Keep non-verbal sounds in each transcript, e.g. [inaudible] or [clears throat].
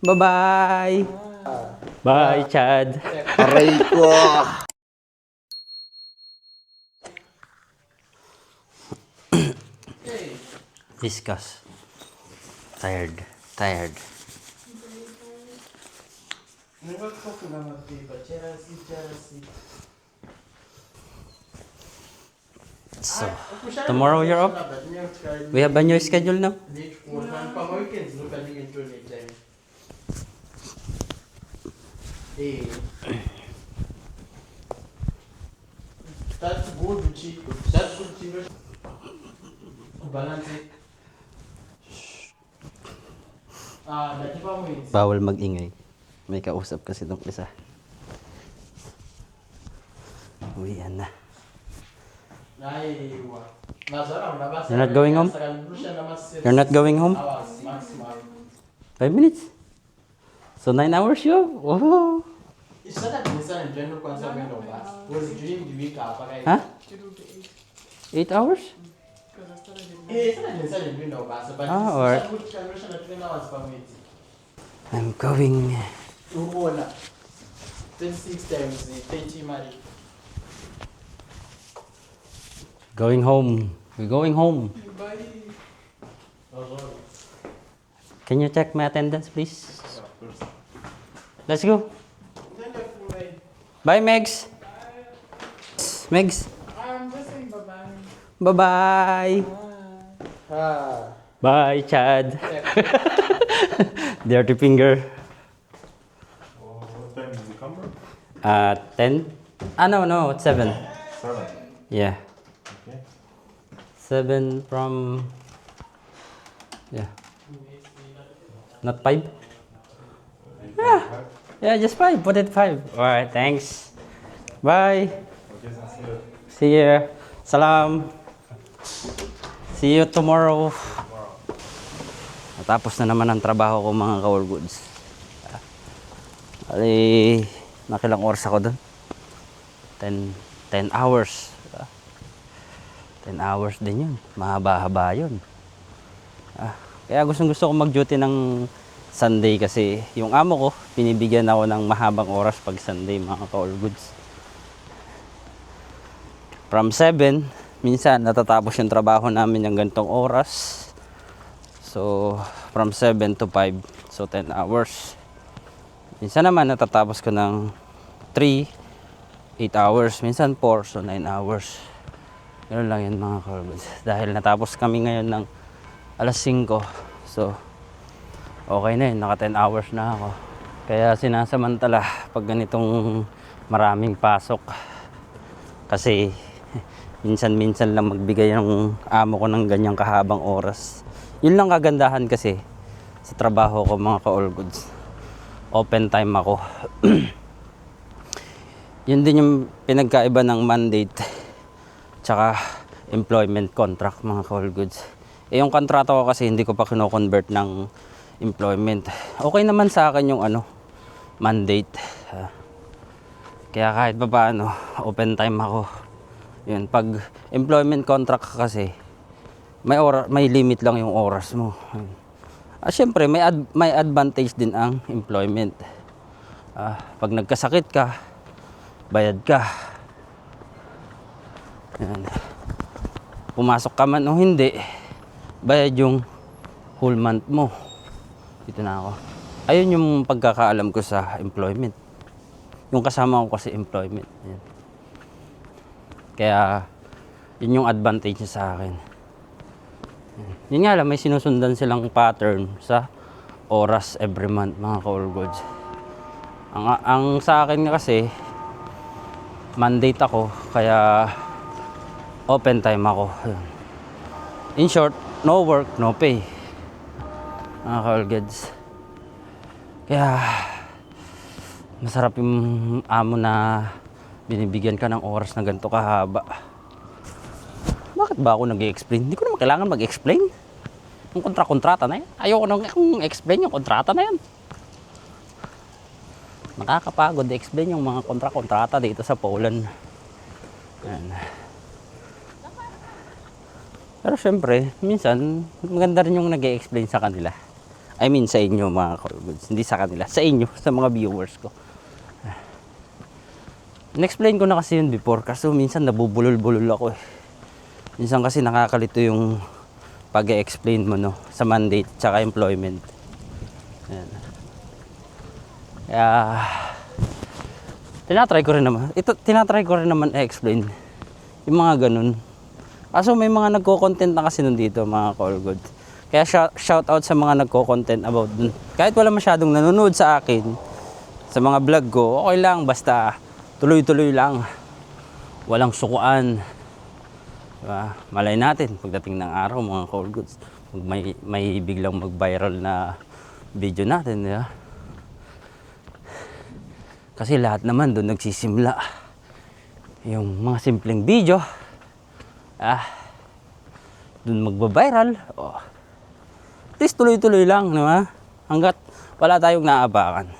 Bye-bye! Bye, Chad! Aray ko! Discuss. Tired. Tired. So, tomorrow you're off? We have a new schedule now? That's good, Chico. That's good, Chico. Balance it. Ah, dati pa mo. Bawal mag-ingay. May kausap kasi itong isa. Uwian na. Nabasa. You're not going home? You're not going home? Maximum. Five minutes? Minsan yung general kung sa mga bas. Was dream di wika pa kay. Ha? Eight hours? Eh, isa na minsan yung window bas. But Ah, alright. sa good conversion na 3 hours pa mo iti. I'm going. Tuho na. 26 times the 30 mari. Going home. We're going home. Oh, sorry. Can you check my attendance, please? Let's go. Bye, Megs. Megs. I'm just saying bye-bye. Bye-bye. Ah. Bye, Chad. Dirty finger. Oh, what time did you come from? Uh, 10? Ah, no, no, it's 7. Seven. Yeah. Okay. 7 from... Yeah. Not 5? Yeah. Yeah, just 5. Put it 5. Alright, thanks. Bye. See you. Salam. See you tomorrow. Natapos na naman ang trabaho ko mga ka goods. Ali, nakilang oras ako doon. 10, 10 hours. Ah. 10 hours din yun. Mahaba-haba yun. Ah, kaya gustong gusto ko mag-duty ng Sunday kasi yung amo ko, pinibigyan ako ng mahabang oras pag Sunday mga ka goods. From 7, minsan natatapos yung trabaho namin ng gantong oras. So, from 7 to 5, so 10 hours. Minsan naman natatapos ko ng 3, 8 hours. Minsan 4, so 9 hours. Ganun lang yun mga Corbins. Dahil natapos kami ngayon ng alas 5. So, okay na yun. Naka 10 hours na ako. Kaya sinasamantala pag ganitong maraming pasok. Kasi minsan-minsan lang magbigay ng amo ko ng ganyang kahabang oras. Yun lang kagandahan kasi sa trabaho ko mga ka-all goods. Open time ako. [clears throat] Yun din yung pinagkaiba ng mandate tsaka employment contract mga ka-all goods. Eh yung kontrata ko kasi hindi ko pa kino-convert ng employment. Okay naman sa akin yung ano, mandate. Ah. Kaya kahit pa paano, open time ako. Yun, pag employment contract ka kasi, may ora, may limit lang yung oras mo. Ah, syempre, may ad, may advantage din ang employment. Ah, pag nagkasakit ka, bayad ka. Yan. Pumasok ka man o hindi, bayad yung whole month mo. Dito na ako. Ayun yung pagkakaalam ko sa employment. Yung kasama ko kasi employment. Yan. Kaya, yun yung advantage niya sa akin. Yan. Yun nga lang, may sinusundan silang pattern sa oras every month, mga ka-all goods. Ang, ang sa akin nga kasi, mandate ako, kaya open time ako. In short, no work, no pay. Mga ka-all goods. Kaya, masarap yung amo na binibigyan ka ng oras na ganito kahaba. Bakit ba ako nag-explain? Hindi ko naman kailangan mag-explain. Yung kontra-kontrata na yan. Ayoko nang explain yung kontrata na yan. Nakakapagod explain yung mga kontra-kontrata dito sa Poland. Yan. Pero syempre, minsan, maganda rin yung nag explain sa kanila. I mean sa inyo mga goods. Hindi sa kanila. Sa inyo, [laughs] sa mga viewers ko. Na-explain ko na kasi yun before. Kaso minsan nabubulol-bulol ako eh. Minsan kasi nakakalito yung pag explain mo no sa mandate tsaka employment. Ayan. Kaya tinatry ko rin naman. Ito tinatry ko rin naman i-explain yung mga ganun. Kaso may mga nagko-content na kasi nun dito mga call good. Kaya shout, out sa mga nagko-content about dun. Kahit wala masyadong nanonood sa akin sa mga vlog ko, okay lang basta tuloy-tuloy lang. Walang sukuan. Diba? Malay natin, pagdating ng araw, mga call goods, pag may, may biglang mag-viral na video natin, di ba? Kasi lahat naman doon nagsisimula. Yung mga simpleng video, ah, doon magba-viral, oh. Least tuloy-tuloy lang, di ba? Hanggat wala tayong naabakan.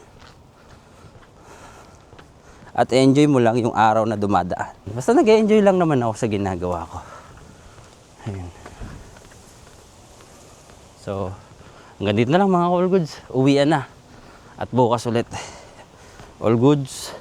At enjoy mo lang yung araw na dumadaan. Basta nag-enjoy lang naman ako sa ginagawa ko. Ayun. So, hanggang dito na lang mga all goods. Uwian na. At bukas ulit. All goods.